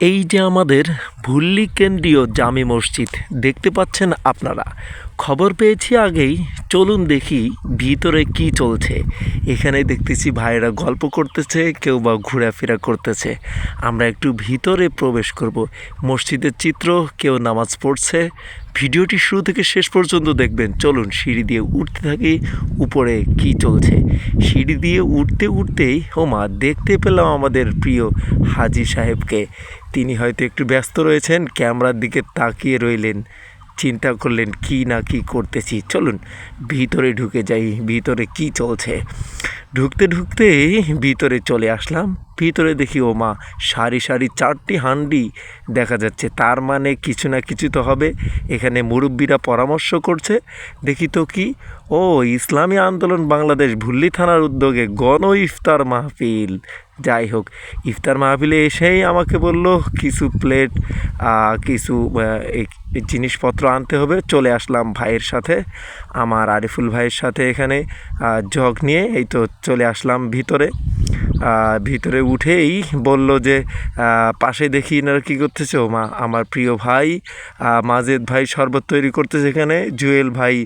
এই যে আমাদের ভুল্লি কেন্দ্রীয় জামে মসজিদ। দেখতে পাচ্ছেন আপনারা। খবর পেয়েছি আগেই। চলুন দেখি ভিতরে কি চলছে। এখানে দেখতেছি ভাইরা গল্প করতেছে, কেউ বা ঘোরাফেরা করতেছে। আমরা একটু ভিতরে প্রবেশ করব। মসজিদের চিত্র, কেউ নামাজ পড়ছে। ভিডিওটি শুরু থেকে শেষ পর্যন্ত দেখবেন। চলুন সিঁড়ি দিয়ে উঠতে থাকি, উপরে কি চলছে। সিঁড়ি দিয়ে উঠতে উঠতেই, ওমা, দেখতে পেলাম আমাদের প্রিয় হাজি সাহেবকে। তিনি হয়তো একটু ব্যস্ত রয়েছেন ক্যামেরার দিকে তাকিয়ে রইলেন। চিন্তা করলেন, কি না কি করতেছি? চলুন, ভিতরে ঢুকে যাই, ভিতরে কি চলছে? ঢুকতে ঢুকতে ভিতরে চলে আসলাম। ভিতরে দেখি, ও মা, সারি সারি চারটি হান্ডি দেখা যাচ্ছে। তার মানে কিছু না কিছু তো হবে। এখানে মুরব্বীরা পরামর্শ করছে। দেখি তো কি? ও, ইসলামী আন্দোলন বাংলাদেশ ভুল্লি থানার উদ্যোগে গণ ইফতার মাহফিল। যাই হোক, ইফতার মাহফিলে এসেই আমাকে বলল, কিছু প্লেট কিছু জিনিসপত্র আনতে হবে। চলে আসলাম ভাইয়ের সাথে, আমার আরিফুল ভাইয়ের সাথে এখানে জগ নিয়ে। এই তো চলে আসলাম ভিতরে। ভিতরে উঠেই বলল যে পাশে দেখি এনারা কী করতেছে? ও মা আমার প্রিয় ভাই মাজেদ ভাই শরবত তৈরি করতেছে এখানে, জুয়েল ভাই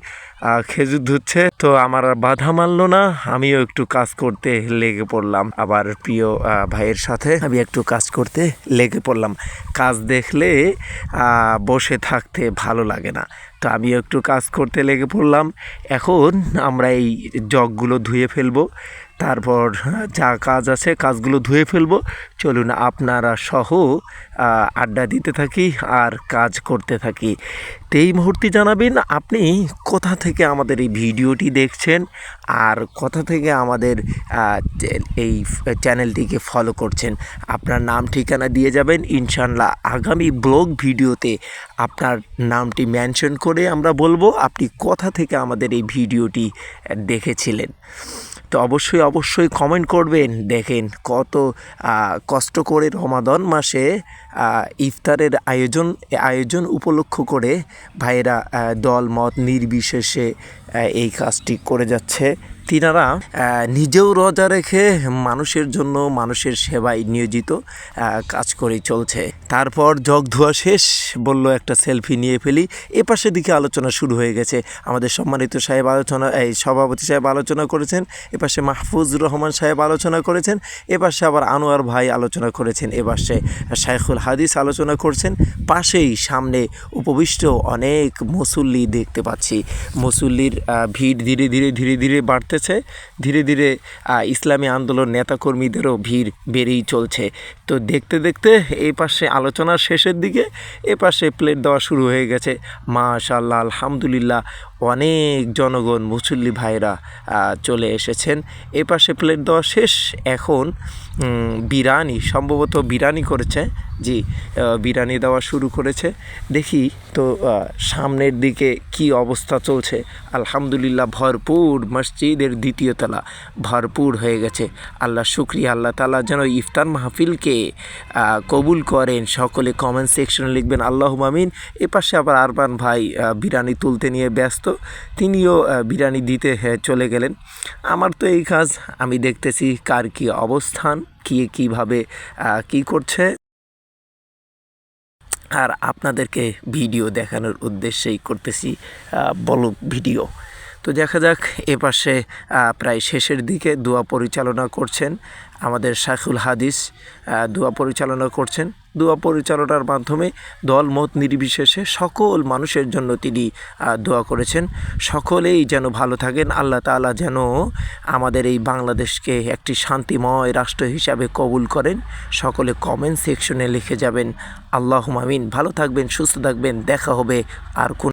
খেজুর ধুচ্ছে। তো আমার বাধা মানলো না, আমিও একটু কাজ করতে লেগে পড়লাম। আবার প্রিয় ভাইয়ের সাথে আমি একটু কাজ করতে লেগে পড়লাম। কাজ দেখলে বসে থাকতে ভালো লাগে না। তো আমিও একটু কাজ করতে লেগে পড়লাম। এখন আমরা এই জগগুলো ধুয়ে ফেলব। তারপর যা কাজ আছে কাজগুলো ধুয়ে ফেলব। চলুন আপনারা সহ আড্ডা দিতে থাকি আর কাজ করতে থাকি। তো এই মুহূর্তে জানাবেন, আপনি কোথা থেকে আমাদের এই ভিডিওটি দেখছেন? আর কোথা থেকে আমাদের এই চ্যানেলটিকে ফলো করছেন? আপনার নাম ঠিকানা দিয়ে যাবেন। ইনশাল্লাহ আগামী ব্লগ ভিডিওতে আপনার নামটি মেনশন করে আমরা বলব, আপনি কোথা থেকে আমাদের এই ভিডিওটি দেখেছিলেন। তো অবশ্যই অবশ্যই কমেন্ট করবেন। দেখেন কত কষ্ট করে রমাদন মাসে ইফতারের আয়োজন আয়োজন উপলক্ষ করে ভাইয়েরা দল, মত নির্বিশেষে এই কাজটি করে যাচ্ছে। তিনারা নিজেও রোজা রেখে মানুষের জন্য মানুষের সেবায় নিয়োজিত কাজ করে চলছে। তারপর জগ ধোয়া শেষ, বলল, একটা সেলফি নিয়ে ফেলি। এ পাশে দিকে আলোচনা শুরু হয়ে গেছে। আমাদের সম্মানিত সাহেব আলোচনা, এই সভাপতি সাহেব আলোচনা করেছেন এপাশে মাহফুজ রহমান সাহেব আলোচনা করেছেন এপাশে আবার আনোয়ার ভাই আলোচনা করেছেন এপাশে শাইখুল হাদিস আলোচনা করছেন। পাশেই সামনে উপবিষ্ট অনেক মুসল্লি দেখতে পাচ্ছি। মুসল্লির ভিড় ধীরে ধীরে ধীরে ধীরে বাড়তেছে ধীরে ধীরে ইসলামী আন্দোলন নেতাকর্মীদেরও ভিড় বেড়েই চলছে। তো দেখতে দেখতে এই পাশে আলোচনার শেষের দিকে এ পাশে প্লেট দেওয়া শুরু হয়ে গেছে। মাশাল্লাহ আলহামদুলিল্লাহ অনেক জনগণ মুসল্লি ভাইরা চলে এসেছেন। এ পাশে প্লেট দেওয়া শেষ। এখন উম, বিরিয়ানি সম্ভবত বিরিয়ানি করেছে। জি আহ, বিরিয়ানি দেওয়া শুরু করেছে। দেখি তো সামনের দিকে কি অবস্থা চলছে। আলহামদুলিল্লাহ ভরপুর মসজিদের দ্বিতীয় তলা ভরপুর হয়ে গেছে। আল্লাহ শুক্রিয়া আল্লাহ তালা যেন ইফতার মাহফিলকে কবুল করেন। সকলে কমেন্ট সেকশনে লিখবেন আল্লাহ মামিন এ পাশে আবার আরবান ভাই আহ, বিরিয়ানি তুলতে নিয়ে ব্যস্ত। তিনিও আহ, বিরিয়ানি দিতে হ্যাঁ, চলে গেলেন। আমার তো এই কাজ আমি দেখতেছি কার কী অবস্থান কী কীভাবে কী করছে। আর আপনাদেরকে ভিডিও দেখানোর উদ্দেশ্যেই করতেছি ব্লগ ভিডিও। তো দেখা যাক এ পাশে প্রায় শেষের দিকে দোয়া পরিচালনা করছেন আমাদের শাইখুল হাদিস। দোয়া পরিচালনা করছেন। দোয়া পরিচালনার মাধ্যমে দল মত নির্বিশেষে সকল মানুষের জন্য তিনি দোয়া করেছেন। সকলেই যেন ভালো থাকেন, আল্লাহ তাআলা যেন আমাদের এই বাংলাদেশকে একটি শান্তিময় রাষ্ট্র হিসাবে কবুল করেন। সকলে কমেন্ট সেকশনে লিখে যাবেন। আল্লাহ মামিন ভালো থাকবেন, সুস্থ থাকবেন। দেখা হবে আর কোন